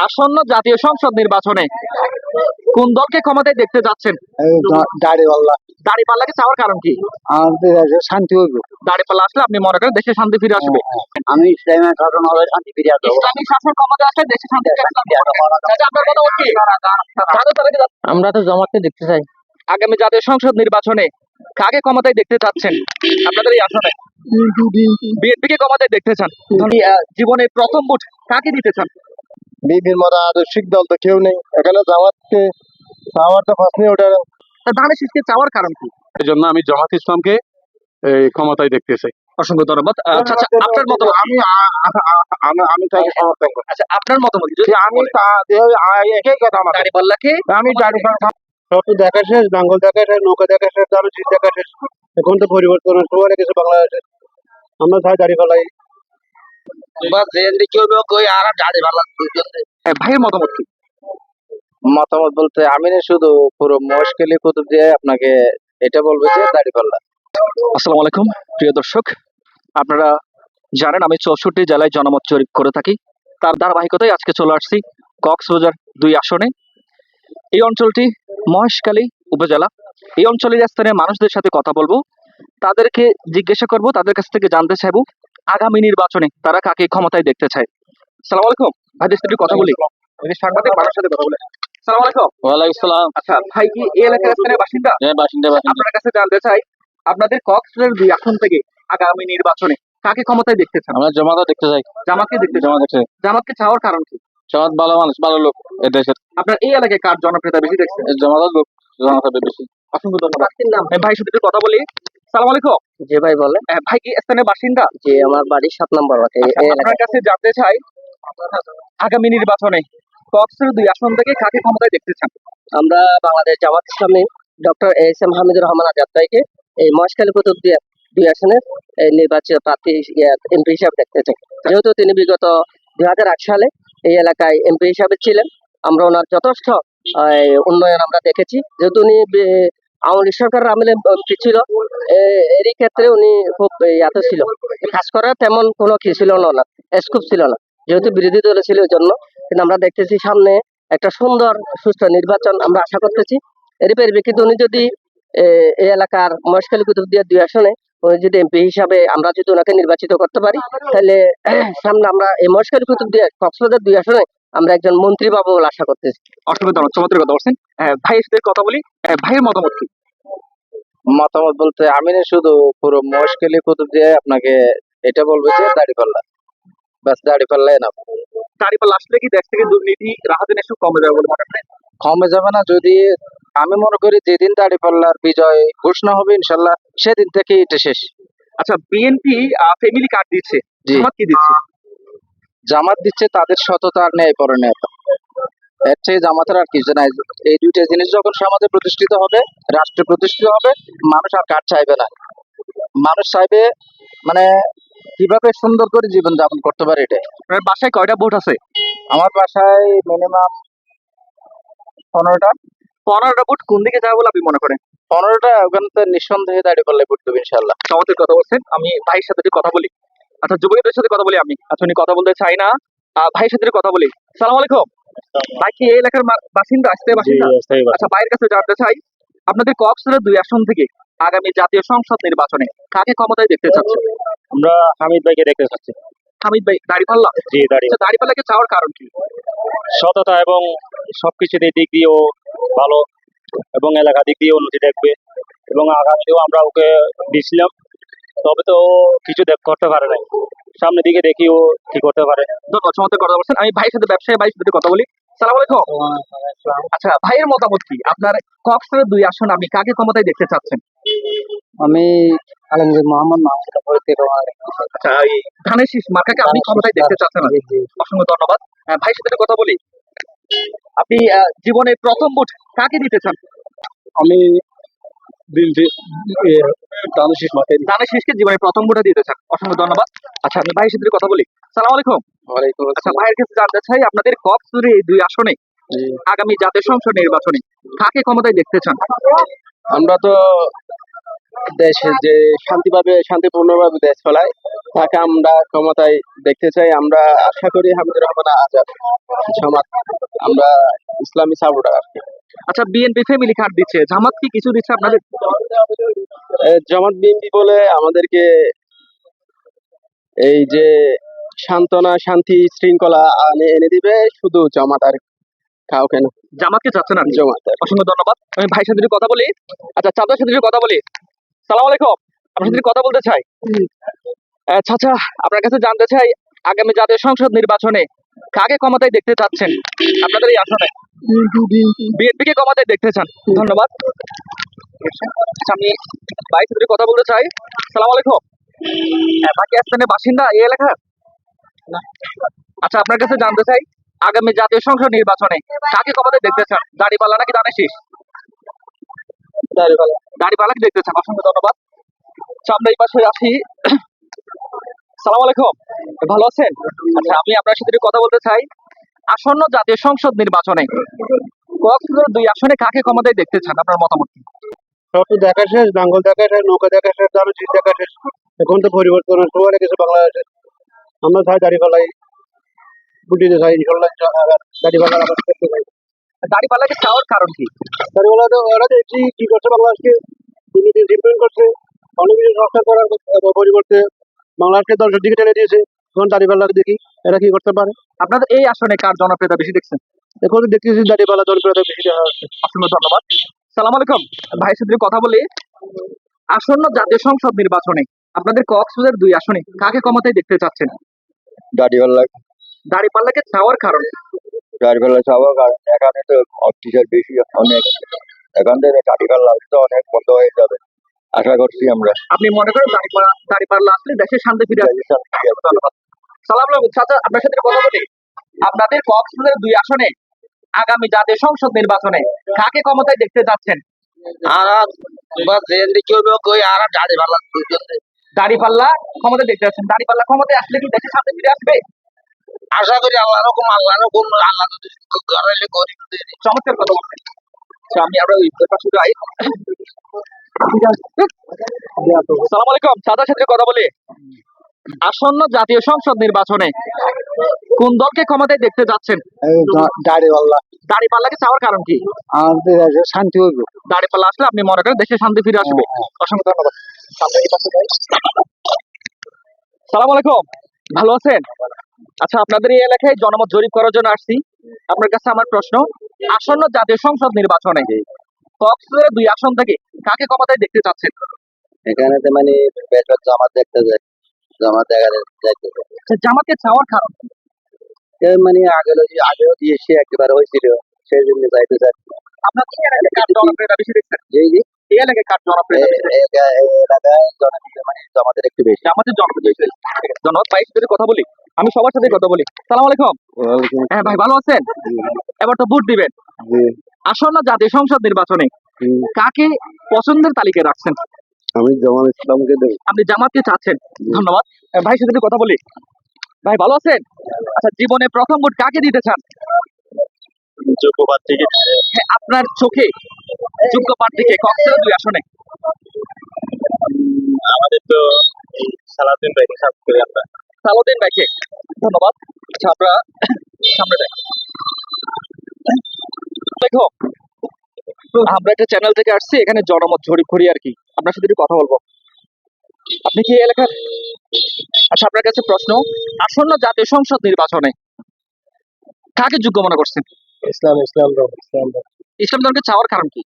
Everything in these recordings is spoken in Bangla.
আসন্ন জাতীয় সংসদ নির্বাচনে কোন দলকে ক্ষমতায় দেখতে যাচ্ছেন? দাড়িওয়াল্লা দাড়ি পাল্লাকে চাওয়ার কারণ কি? আমাদের দেশে শান্তি হইব। দাড়ি পাল্লা আসলে আপনি মনে করেন দেশে শান্তি ফিরে আসবে? আমি ইসলামের শাসন হবে শান্তি ফিরিয়ে দেবো ইসলামিক শাসন ক্ষমতা আসলে দেশে শান্তি যাচ্ছে? আমরা তো জমাতে দেখতে চাই। আগামী জাতীয় সংসদ নির্বাচনে কাকে ক্ষমতায় দেখতে চাচ্ছেন আপনাদের এই আসনে? বিএনপি কে ক্ষমতায় দেখতে চান। ধনী, আহ, জীবনে প্রথম ভোট কাকে দিতে চান? বিপির মতো আদর্শিক দল তো কেউ নেই। এখানে জামাতকে চাওয়ার তো প্রশ্নই ওঠে না। তা ধানের শীষকে চাওয়ার কারণ কি? এই জন্য আমি জামাত ইসলামকে এই ক্ষমতায় দেখতে চাই। অসংখ্য ধন্যবাদ। আচ্ছা আচ্ছা আপনার মতামত আমি আমি আমি তাকে সমর্থন করি। আচ্ছা আপনার মতামত কি? যদি আমি একই কথা আমার। আমি সব তো দেখা শেষ দেখা শেষ নৌকা দেখা শেষ দেখা শেষ। এখন তো পরিবর্তন সবার কিছু বাংলাদেশে। আমরা চাই ভাইয়ের মতামত কি? মতামত বলতে আমি শুধু পুরো কুতুব দিয়ে আপনাকে এটা বলব যে দাড়ি পাল্লা আসসালামু আলাইকুম প্রিয় দর্শক। আপনারা জানেন আমি চৌষট্টি জেলায় জনমত জরিপ করে থাকি। তার ধারাবাহিকতায় আজকে চলে আসছি কক্সবাজার দুই আসনে। এই অঞ্চলটি মহেশখালী উপজেলা। এই অঞ্চলের স্থানীয় মানুষদের সাথে কথা বলব। তাদেরকে জিজ্ঞাসা করব তাদের কাছ থেকে জানতে চাইব আগামী নির্বাচনে তারা কাকে ক্ষমতায় দেখতে চায়? সালাম আলাইকুম। ভাইদের সাথে কথা বলি। সাংবাদিক মানুষের সাথে কথা বলে। সালাম আলাইকুম। ওয়ালাইকুম সালাম। আচ্ছা ভাই কি এই এলাকার স্থানীয় বাসিন্দা? হ্যাঁ বাসিন্দা বাসিন্দা। আপনার কাছে জানতে চাই আপনাদের কক্সবাজার দুই আসন থেকে আগামী নির্বাচনে কাকে ক্ষমতায় দেখতে চান? আমরা জমাতে দেখতে চাই। জামাতকে দেখতে চান? জমা দেখতে জামাতকে চাওয়ার কারণ কি? জমাত ভালো মানুষ ভালো লোক দেশের। আপনার এই এলাকায় কার জনপ্রিয়তা বেশি দেখছেন? জমাতের লোক। জমাতে বেশি। অসংখ্য ধন্যবাদ। ভাই শুধু একটু কথা বলি। সালাম আলাইকুম। জি ভাই বলে ভাই কি স্থানীয় বাসিন্দা? যে আমার বাড়ি সাত নম্বর আচ্ছা, আপনার কাছে জানতে চাই আগামী নির্বাচনে কক্সবাজার দুই আসন থেকে কাকে ক্ষমতায় দেখতে চান? আমরা Bangladesh Jamaat Islami doctor S M Hamidur Rahman Azad ভাইকে এই মহেশখালী কুতুব দুই আসনের এই নির্বাচিত প্রার্থী এমপি হিসাবে দেখতে চাই। যেহেতু তিনি বিগত দুই হাজার আট সালে এই এলাকায় এমপি হিসাবে ছিলেন আমরা ওনার যথেষ্ট উন্নয়ন আমরা দেখেছি। যেহেতু উনি আওয়ামী লীগ সরকারের আমলে এমপি ছিল? এরই ক্ষেত্রে উনি খুব এত ছিল। কাজ করার তেমন কোনো কি ছিল না স্কোপ ছিল না। যেহেতু বিরোধী দলে ছিল জন্য। কিন্তু আমরা দেখতেছি সামনে একটা সুন্দর, সুস্থ নির্বাচন আমরা আশা করতেছি। এর পরিপ্রেক্ষিতে উনি যদি এই এলাকার মহেশখালী, কুতুবদিয়া দুই আসনে উনি যদি এমপি হিসাবে আমরা যদি ওনাকে নির্বাচিত করতে পারি, তাহলে সামনে আমরা এই মহেশখালী, কুতুবদিয়া, কক্সবাজার দুই আসনে আমরা একজন মন্ত্রী পাবো বলে আশা করতেছি। অসংখ্য ধন্যবাদ চমৎকার কথা বলছেন। ভাইয়ের সাথে কথা বলি। ভাইয়ের মতামত কি? মতামত বলতে আমি না শুধু পুরো মহেশখালী কুতুব দিয়ে আপনাকে এটা বলব যে দাড়ি পাল্লা। ব্যাস দাড়ি পাল্লাই না। দাঁড়িপাল্লা আসলে কি দেশ থেকে দুর্নীতি একটু কমে যাবে বলে মনে কমে যাবে না যদি আমি মনে করি যেদিন দাড়ি পাল্লার বিজয় ঘোষণা হবে ইনশাল্লাহ সেদিন থেকে এটা শেষ। আচ্ছা বিএনপি ফ্যামিলি কার্ড দিচ্ছে। জি। কি দিচ্ছে? জামাত দিচ্ছে তাদের সততা আর ন্যায় পরণীয়তা এর চেয়ে জামাতের আর কিছু নাই। এই দুইটা জিনিস যখন সমাজে প্রতিষ্ঠিত হবে রাষ্ট্রে প্রতিষ্ঠিত হবে মানুষ আর কার চাইবে না। মানুষ চাইবে মানে কীভাবে সুন্দর করে জীবন যাপন করতে পারে এটা বাসায় কয়টা ভোট আছে? আমার বাসায় মিনিমাম পনেরোটা। পনেরোটা ভোট কোন দিকে যাবে বলে আপনি মনে করেন? পনেরোটা ওখানে তো নিঃসন্দেহে দাঁড়িয়ে পারলে করতে হবে ইনশাল্লাহ চমৎকার কথা বলছেন আমি ভাইয়ের সাথে কথা বলি। আচ্ছা যুবকদের সাথে কথা বলি আমি। আচ্ছা উনি কথা বলতে চাই না। ভাইয়ের সাথে কথা বলি। সালাম আলাইকুম। ভাই কি এই এলাকার বাসিন্দা? আসতে বাসিন্দা? আচ্ছা ভাইয়ের কাছে জানতে চাই আপনাদের কক্সবাজার দুই আসন থেকে আগামী জাতীয় সংসদ নির্বাচনে কাকে ক্ষমতায় দেখতে চাচ্ছেন? আমরা হামিদ ভাইকে দেখতে চাচ্ছি। হামিদ ভাই দাড়িপাল্লা? জি দাঁড়িয়ে আচ্ছা দাড়িপাল্লাকে চাওয়ার কারণ কি? সততা এবং সবকিছুতে দিক দিয়েও ভালো এবং এলাকা দিক দিয়ে উন্নতি দেখবে। এবং আগামীতেও আমরা ওকে দিয়েছিলাম। তবে তো কিছু দেখ করতে পারে নাই। সামনের দিকে দেখি ও কি করতে পারে। ধন্যবাদ চমৎকার কথা বলছেন আমি ভাইয়ের সাথে ব্যবসায়ী ভাইয়ের সাথে কথা বলি। সালাম আলাইকুম। আচ্ছা ভাইয়ের মতামত কি? আপনার কক্সবাজার দুই আসন আপনি কাকে ক্ষমতায় দেখতে চাচ্ছেন? আমি আলমগীর মোহাম্মদ মাহমুদ আচ্ছা এই ধানের শীষ মার্কাকে আপনি ক্ষমতায় দেখতে চাচ্ছেন? অসংখ্য ধন্যবাদ। ভাইয়ের সাথে কথা বলি। আপনি জীবনে প্রথম ভোট কাকে দিতে চান? আমি দানুশিস মাকে ধানের শীষকে জীবনে প্রথম ভোটে দিতে চান অসংখ্য ধন্যবাদ। আচ্ছা আমি ভাইয়ের সাথে কথা বলি। সালাম আলাইকুম। আচ্ছা ভাইয়ের কাছে জানতে চাই আপনাদের কক্সবাজারের এই দুই আসনে আগামী জাতীয় সংসদ নির্বাচনে কাকে ক্ষমতায় দেখতে চান? আমরা তো দেশে যে শান্তিভাবে শান্তিপূর্ণভাবে দেশ চালায় তাকে আমরা ক্ষমতায় দেখতে চাই। আমরা আশা করি হামিদুর রহমান আজাদ সমাজ আমরা ইসলামী সাপোর্টার। আচ্ছা বিএনপি ফ্যামিলি কার্ড দিচ্ছে। জামাত কি কিছু দিচ্ছে আপনাদের? জামাত বিএনপি বলে আমাদেরকে এই যে সান্ত্বনা শান্তি শৃঙ্খলা এনে দিবে। শুধু জামাত আর কাউকে না জামাতকে চাচ্ছেন কি? জামাত অসংখ্য ধন্যবাদ। আমি ভাইয়ের সাথে কথা বলি। আচ্ছা চাচার সাথে কথা বলি। সালাম আলাইকুম। আপনার সাথে কথা বলতে চাই। আচ্ছা আচ্ছা আপনার কাছে জানতে চাই আগামী জাতীয় সংসদ নির্বাচনে কাকে ক্ষমতায় দেখতে চাচ্ছেন? আপনাদের এই আসনে। বিএনপি কে ক্ষমতায় দেখতে চান। ধন্যবাদ। আমি কথা বলতে চাই। সালাম আলাইকুম। হ্যাঁ, পাকিস্তানের বাসিন্দা এই আচ্ছা আপনার কাছে জানতে চাই আগামী জাতীয় সংসদ নির্বাচনে কাকে ক্ষমতায় দেখতে চান? দাড়িপাল্লা নাকি দানে শীষ? দাড়িপাল্লাকে দেখতে চান? অসংখ্য ধন্যবাদ। আমরা এই পাশে আসি সালাম আলাইকুম। ভালো আছেন? আচ্ছা আমি আপনার সাথে কথা বলতে চাই। আসন্ন জাতীয় সংসদ নির্বাচনে কক্সবাজার দুই আসনে কাকে ক্ষমতায় দেখতে চান? আপনার মতামত কি? সব তো দেখা শেষ দেখা শেষ নৌকা দেখা শেষ দেখা শেষ। এখন তো পরিবর্তন সবাই কিছু বাংলাদেশে আমরা চাই দাঁড়িয়ে পালাই বুটিতে চাই ইনশাল্লাহ দাঁড়িয়ে পালা আবার করতে চাই দাড়িপাল্লাকে চাওয়ার কারণ কি? দাঁড়িয়ে ওরা দেখছি কি করছে বাংলাদেশকে দুর্নীতি করছে অনেক কিছু সংস্কার করার পরিবর্তে বাংলাদেশকে দর্শক দিকে টেনে দিয়েছে। এখন দাঁড়িয়ে দেখি এরা কি করতে পারে? আপনাদের এই আসনে কার জনপ্রিয়তা বেশি দেখছেন? এখন দেখতেছি দাঁড়িয়ে পালা জনপ্রিয়তা বেশি দেখা যাচ্ছে। অসংখ্য ধন্যবাদ। সালাম আলাইকুম। ভাইয়ের সাথে কথা বলি আসন্ন জাতীয় সংসদ নির্বাচনে আপনাদের কক্সবাজার দুই আসনে কাকে ক্ষমতায় দেখতে চাচ্ছেন? দাড়িওয়ালা। দাড়িপাল্লাকে চাওয়ার কারণ? দাড়িওয়ালা সবার কারণ এখানে তো অফিসার বেশি অনেক এখান থেকে দাড়িওয়ালা তো অনেক বন্ধ হয়ে যাবে। আশা করছি আমরা। আপনি মনে করেন দাড়িপাল্লা দাড়িপাল্লা আসলে দেশে শান্তি ফিরে আসবে? ধন্যবাদ। সালাম আলাইকুম। চাচা আপনার সাথে কথা বলি। আপনাদের কক্সবাজার দুই আসনে আগামী জাতীয় সংসদ নির্বাচনে কাকে ক্ষমতায় দেখতে যাচ্ছেন দাড়িপাল্লা ক্ষমতায় দেখতে যাচ্ছেন দাড়িপাল্লা ক্ষমতায় আসলে কি দেশে শান্তি ফিরে আসবে? আশা করি আল্লাহ রকম আল্লাহ রকম আল্লাহ যদি করাইলে গরিব চমৎকার কথা বলছেন। আচ্ছা আমি আমরা ওই পাশে যাই সালাম আলাইকুম সাথে কথা বলি। আসন্ন জাতীয় সংসদ নির্বাচনে কোন দলকে ক্ষমতায় দেখতে যাচ্ছেন? দাড়িওয়ালা দাড়িপাল্লাকে চাওয়ার কারণ কি? আমাদের দেশে শান্তি হইবে। দাড়িপাল্লা আসলে আপনি মনে করেন দেশে শান্তি ফিরে আসবে। অসংখ্য ধন্যবাদ। সামনে এই পাশে যাই। সালাম আলাইকুম ভালো আছেন? আচ্ছা আপনাদের এই এলাকায় জনমত জরিপ করার জন্য আসছি। আপনার কাছে আমার প্রশ্ন আসন্ন জাতীয় সংসদ নির্বাচনে কক্সবাজারের দুই আসন থেকে কাকে ক্ষমতায় দেখতে চাচ্ছেন? এখানে তো মানে বেশিরভাগ জামাত দেখতে যায়। জামাত দেখা যাইতে আচ্ছা, জামাতকে চাওয়ার কারণ মানে আগে আগেও দিয়েছে একেবারে হয়েছিল সেই জন্য যাইতে চাই আপনার কি এলাকায় কার জনপ্রিয়তা বেশি দেখছেন? জি জি এই এলাকায় কার জনপ্রিয়তা বেশি এলাকায় জনপ্রিয় মানে জামাতের একটু বেশি। জামাতের জনপ্রিয়তা বেশি ভাই যদি কথা বলি আমি সবার সাথে কথা বলি। সালাম আলাইকুম। হ্যাঁ ভাই ভালো আছেন? এবার তো ভোট দিবেন। আসন্ন জাতীয় সংসদ নির্বাচনে কাকে পছন্দের তালিকায় রাখছেন? আমি জামাত ইসলামকে দেবো। আপনি জামাতকে চাচ্ছেন। ধন্যবাদ। ভাই সাথে কথা বলি ভাই ভালো আছেন? আচ্ছা জীবনে প্রথম ভোট কাকে দিতে চান? যোগ্যবাদ থেকে। হ্যাঁ, আপনার চোখে যোগ্য প্রার্থীকে কক্সবাজার দুই আসনে। আমাদের তো এই সালাদিন ভাই হিসাব করি আমরা। সালাউদ্দিন ভাইকে ধন্যবাদ। আচ্ছা আমরা সামনে যাই। দেখো আমরা একটা চ্যানেল থেকে আসছি এখানে জনমত জরিপ করি আর কি। আপনার সাথে একটু কথা বলব। আপনি কি এলাকার? আচ্ছা আপনার কাছে প্রশ্ন। আসন্ন জাতীয় সংসদ নির্বাচনে কাকে যোগ্য মনে করছেন? ইসলাম ইসলাম ইসলাম ইসলাম দলকে চাওয়ার কারণ কি?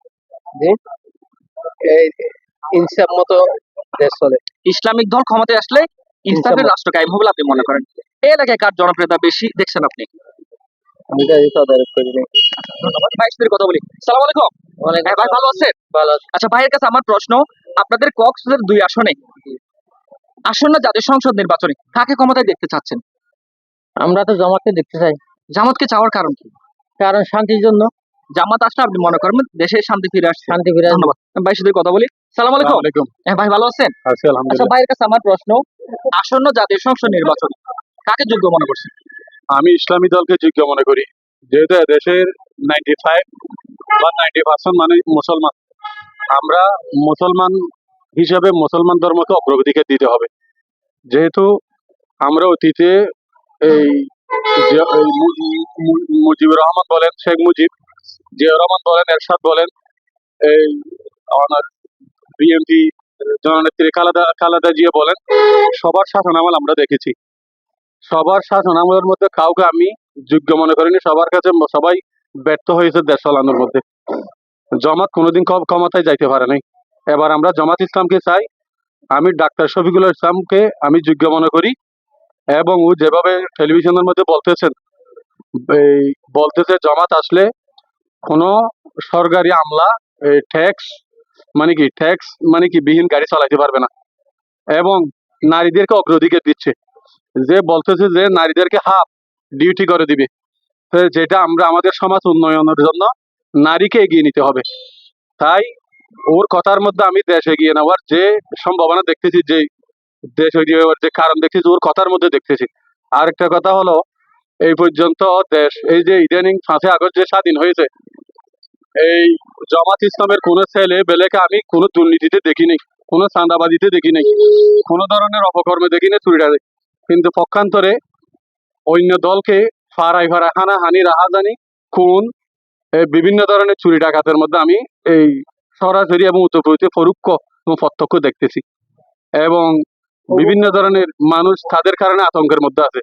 এই ইনসাফ মতো দেশ চলে। ইসলামিক দল ক্ষমতায় আসলে ইনসাফের রাষ্ট্র কায়েম হবে আপনি মনে করেন? এই এলাকায় কার জনপ্রিয়তা বেশি দেখছেন আপনি? আমি তো তদারক করি না ভাই কথা বলি। সালাম আলাইকুম। ভাই ভালো আছেন? ভালো আচ্ছা ভাইয়ের কাছে আমার প্রশ্ন আপনাদের দুই আসনে আসন্ন জাতীয় সংসদ নির্বাচনে কাকে ক্ষমতায় দেখতে চাচ্ছেন? আমরা তো জমাতে দেখতে চাই। জামাতকে চাওয়ার কারণ কি? কারণ শান্তির জন্য। জামাত আসলে আপনি মনে করেন দেশে শান্তি ফিরে আসছে। শান্তি ফিরে আসবে। ধন্যবাদ। ভাই সাথে কথা বলি। সালাম আলাইকুম। আলাইকুম হ্যাঁ ভাই ভালো আছেন? আচ্ছা ভাইয়ের কাছে আমার প্রশ্ন। আসন্ন জাতীয় সংসদ নির্বাচন কাকে যোগ্য মনে করছেন? আমি ইসলামী দলকে যোগ্য মনে করি। যেহেতু দেশের নাইনটি ফাইভ বা নাইনটি পার্সেন্ট মানে মুসলমান। আমরা মুসলমান হিসাবে মুসলমান ধর্মকে অগ্রগতিকে দিতে হবে। যেহেতু আমরা অতীতে এই মুজিবুর রহমান বলেন শেখ মুজিব জিয়াউর রহমান বলেন, এরশাদ বলেন, এই আমার বিএনপি জননেত্রী খালেদা খালেদা জিয়া বলেন, সবার শাসন আমল আমরা দেখেছি। সবার শাসন আমলের মধ্যে কাউকে আমি যোগ্য মনে করিনি, সবার কাছে সবাই ব্যর্থ হয়েছে দেশ চালানোর মধ্যে। জমাত কোনোদিন ক্ষম- ক্ষমতায় যাইতে পারে নাই। এবার আমরা জমাত ইসলামকে চাই, আমি ডাক্তার শফিকুল ইসলামকে আমি যোগ্য মনে করি, এবং ও যেভাবে টেলিভিশনের মধ্যে বলতেছেন, এই বলতেছে, জমাত আসলে কোনো সরকারি আমলা ট্যাক্স মানে কি ট্যাক্স মানে কি বিহীন গাড়ি চালাইতে পারবে না। এবং নারীদেরকে অগ্রাধিকার দিচ্ছে। যে বলতেছে যে নারীদেরকে হাফ ডিউটি করে দিবে। যেটা আমরা আমাদের সমাজ উন্নয়নের জন্য নারীকে এগিয়ে নিতে হবে। তাই ওর কথার মধ্যে আমি দেশ এগিয়ে নেওয়ার যে সম্ভাবনা দেখতেছি, যে দেশ এগিয়ে নেওয়ার যে কারণ দেখতেছি, ওর কথার মধ্যে দেখতেছি। আরেকটা কথা হলো, এই পর্যন্ত দেশ, এই যে ইদানিং পাঁচই আগস্ট যে স্বাধীন হয়েছে এই জামাত ইসলামের কোন ছেলে বেলেকে আমি কোনো দুর্নীতিতে দেখিনি, কোনো চাঁদাবাজিতে দেখিনি, কোনো ধরনের অপকর্মে দেখিনি চুরিটারে কিন্তু পক্ষান্তরে অন্য দলকে ফারাই ফারা হানা হানি রাহাজানি, খুন বিভিন্ন ধরনের চুরি ডাকাতের মধ্যে আমি এই সরাসরি এবং উত্তরপ্রদেশে পরোক্ষ এবং প্রত্যক্ষ দেখতেছি। এবং বিভিন্ন ধরনের মানুষ তাদের কারণে আতঙ্কের মধ্যে আছে।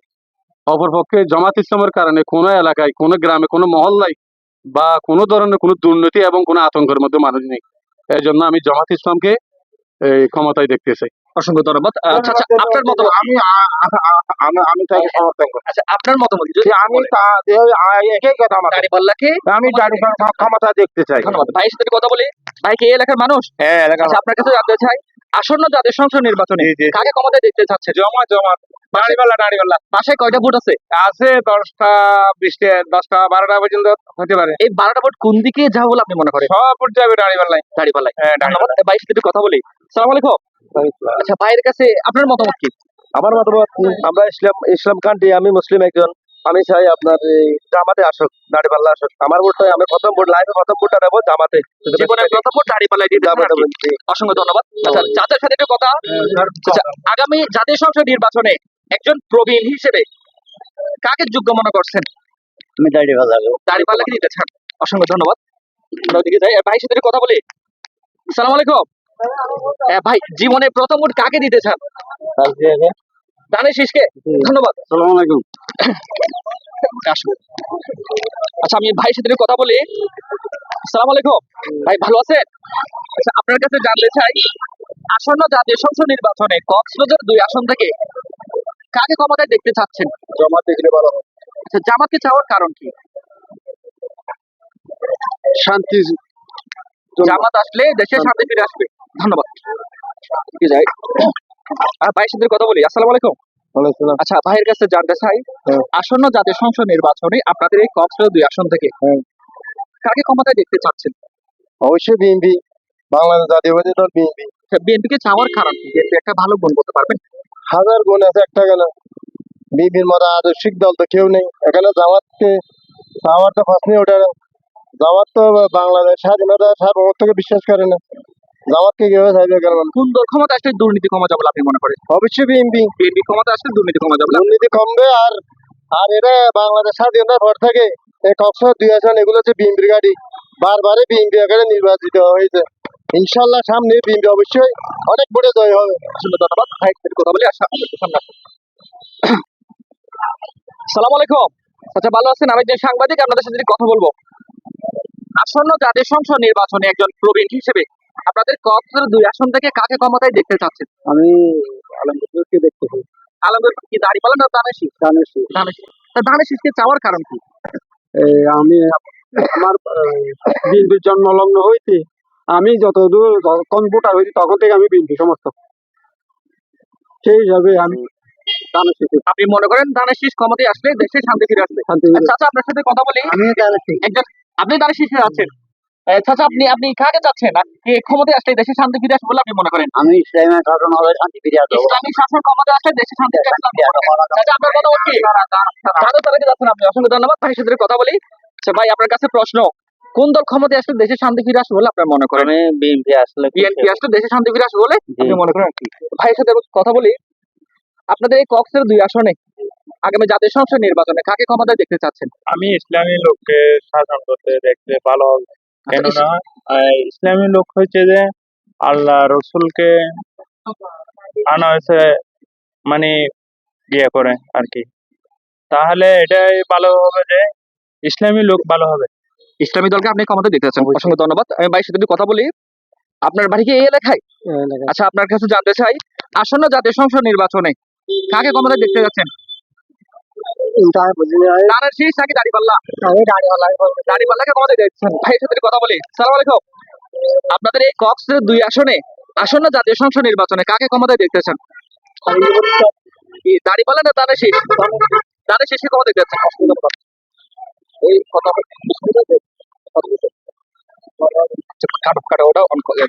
অপরপক্ষে জামাত ইসলামের কারণে কোনো এলাকায়, কোনো গ্রামে, কোনো মহল্লায় বা কোনো ধরনের কোনো দুর্নীতি এবং কোনো আতঙ্কের মধ্যে মানুষ নেই। এই জন্য আমি জামাত ইসলামকে ক্ষমতায় দেখতে চাই। অসংখ্য ধন্যবাদ। আচ্ছা আচ্ছা আপনার মতামত আমি আমি আমি তাকে সমর্থন করি। আচ্ছা আপনার মতামত যদি আমি একই কথা আমার দাঁড়িপাল্লাকে আমি দাড়ি ক্ষমতা দেখতে চাই। ধন্যবাদ। ভাইয়ের সাথে কথা বলি। ভাই কি এলাকার মানুষ? হ্যাঁ এলাকা আচ্ছা আপনার কাছে জানতে চাই। আসন্ন জাতীয় সংসদ নির্বাচনে কাকে ক্ষমতায় দেখতে চাচ্ছে? জমা জমা দাড়িপাল্লা দাড়িপাল্লা পাশে কয়টা ভোট আছে? আছে দশটা বিশটা দশটা বারোটা পর্যন্ত হতে পারে। এই বারোটা ভোট কোন দিকে যাবে বলে আপনি মনে করেন? সব ভোট যাবে দাড়িপাল্লায় দাঁড়িপাল্লায় হ্যাঁ ধন্যবাদ। ভাইয়ের সাথে কথা বলি। সালাম আলাইকুম। আচ্ছা ভাইয়ের কাছে আপনার মতামত কি? আমার মতামত আমরা ইসলাম ইসলাম কান্ট্রি আমি মুসলিম একজন। আমি চাই আপনার এই জামাতে আসুক দাঁড়িপাল্লা আসুক। আমার ভোটটা আমি প্রথম ভোট লাইফে প্রথম ভোটটা নেব জামাতে। জীবনের প্রথম ভোট দাঁড়িপাল্লায় দিয়ে। অসংখ্য ধন্যবাদ। আচ্ছা যাদের সাথে একটু কথা আচ্ছা আগামী জাতীয় সংসদ নির্বাচনে একজন প্রবীণ হিসেবে কাকে যোগ্য মনে করছেন? আমি দাঁড়িপাল্লা দাঁড়িপাল্লাকে দিতে চান। অসংখ্য ধন্যবাদ। আমরা ওদিকে যাই। ভাইয়ের সাথে একটু কথা বলি। সালাম আলাইকুম। ভাই জীবনে প্রথম ভোট কাকে দিতে চান? দানের শেষকে ধন্যবাদ। সালাম আলাইকুম। আচ্ছা আমি ভাইয়ের সাথে কথা বলি। সালাম আলাইকুম। ভাই ভালো আছেন? আচ্ছা আপনার কাছে জানতে চাই আসন্ন জাতীয় সংসদ নির্বাচনে কক্সবাজার দুই আসন থেকে কাকে ক্ষমতায় দেখতে চাচ্ছেন? জমা দেখলে ভালো। আচ্ছা জামাতকে চাওয়ার কারণ কি? শান্তি জামাত আসলে দেশে শান্তি। ফিরে আসবে। ধন্যবাদ। কি যাই ভাইয়ের সাথে কথা বলি আসসালামু আলাইকুম। আচ্ছা ভাইয়ের কাছে জানতে চাই হ্যাঁ। আসন্ন জাতীয় সংসদ নির্বাচনে আপনাদের এই কক্সবাজার দুই আসন থেকে হ্যাঁ। কাকে ক্ষমতায় দেখতে চাচ্ছেন? অবশ্যই বিএনপি বাংলাদেশ জাতীয়বাদী দল বিএনপি। বিএনপিকে চাওয়ার কারণ বিএনপি একটা ভালো গুণ বলতে পারবেন? হাজার গুণ আছে একটা কেন বিএনপির মতো আদর্শিক দল তো কেউ নেই। এখানে জামাতকে চাওয়ার তো প্রশ্নই ওঠে না। জামাত তো বাংলাদেশ স্বাধীনতা সার্বভৌমত্বকে বিশ্বাস করে না। জামাতকে কীভাবে চাইবে কেন কোন দল ক্ষমতা আসলে দুর্নীতি যাবে বলে আপনি মনে করেন? অবশ্যই বিএনপি বিএনপি ক্ষমতা আসলে দুর্নীতি কমা যাবে। দুর্নীতি কমবে আর বাংলাদেশ স্বাধীনতার পর থেকে এই কক্সবাজার দুই আসন এগুলো হচ্ছে বিএনপির গাড়ি। বারবারই বিএনপি এখানে নির্বাচিত হয়েছে। ইনশাল্লাহ সামনে বিএনপি অবশ্যই অনেক ভোটে জয় হবে। ধন্যবাদ। ভাই কথা বলি। সালাম আলাইকুম। আচ্ছা ভালো আছেন? আমি একজন সাংবাদিক আপনাদের সাথে কথা বলব। আসন্ন জাতীয় সংসদ নির্বাচনে একজন প্রবীণ হিসেবে আপনাদের কক্সবাজার দুই আসন থেকে কাকে ক্ষমতায় দেখতে চাচ্ছেন? আমি আলমগীরকে দেখতে চাই। আলমগীর কি দাঁড়িপাল্লা না দানেশি? দানেশি। তা দানেশিকে চাওয়ার কারণ কি? আমি আমার বিএনপির জন্মলগ্ন হইতে আমি যতদূর যখন ভোটার হয়েছি তখন থেকে আমি বিএনপি সমর্থক। সেই হিসাবে আমি আপনি মনে করেন দানেশিস ক্ষমতায় আসলে দেশে শান্তি ফিরে আসবে? আচ্ছা আচ্ছা আপনার সাথে কথা বলি। আমি একজন আপনি দানেশিসে আছেন। আচ্ছা আচ্ছা আপনি আপনি কাকে কে ক্ষমতায় আসলে দেশে শান্তি ফিরে আসবে বলে আপনি মনে করেন? আমি ইসলামের শাসন হবে শান্তি ফিরে আসব। শাসন ক্ষমতায় আসলে দেশে শান্তি ফিরে আসবে আচ্ছা আপনার কথা কি কাদের তারাকে যাচ্ছেন আপনি? অসংখ্য ধন্যবাদ। ভাই সাথে কথা বলি। আচ্ছা ভাই আপনার কাছে প্রশ্ন। কোন দল ক্ষমতায় আসলে দেশে শান্তি ফিরে আসবে বলে আপনার মনে করেন? আমি বিএনপি আসলে বিএনপি আসলে দেশে শান্তি ফিরে আসবে বলে আপনি মনে করেন? ভাইয়ের সাথে কথা বলি। আপনাদের এই কক্সের দুই আসনে আগামী জাতীয় সংসদ নির্বাচনে কাকে ক্ষমতায় দেখতে চাচ্ছেন? আমি ইসলামী লোককে শাসন করতে দেখতে ভালো হবে। কেননা ইসলামী লোক হচ্ছে যে আল্লাহ রসুলকে আনা হয়েছে মানে ইয়ে করে আর কি তাহলে এটাই ভালো হবে যে ইসলামী লোক ভালো হবে। ইসলামী দলকে আপনি ক্ষমতায় দেখতে চাচ্ছেন অসংখ্য ধন্যবাদ। আমি ভাইয়ের সাথে কথা বলি। আপনার বাড়ি কি এই এলাকায়? আচ্ছা আপনার কাছে জানতে চাই আসন্ন জাতীয় সংসদ নির্বাচনে কাকে ক্ষমতায় দেখতে যাচ্ছেন? তারের শীষ নাকি দাড়িপাল্লা দাড়িপাল্লাকে ক্ষমতায় দেখছেন ভাইয়ের সাথে কথা বলি। সালাম আলাইকুম। আপনাদের এই কক্সের দুই আসনে আসন্ন জাতীয় সংসদ নির্বাচনে কাকে ক্ষমতায় দেখতেছেন? দাড়িপাল্লা না তারের শীষ? তারের শীষকে ক্ষমতায় দেখতে যাচ্ছেন এই কথা কাটো কাটো ওটা অন করে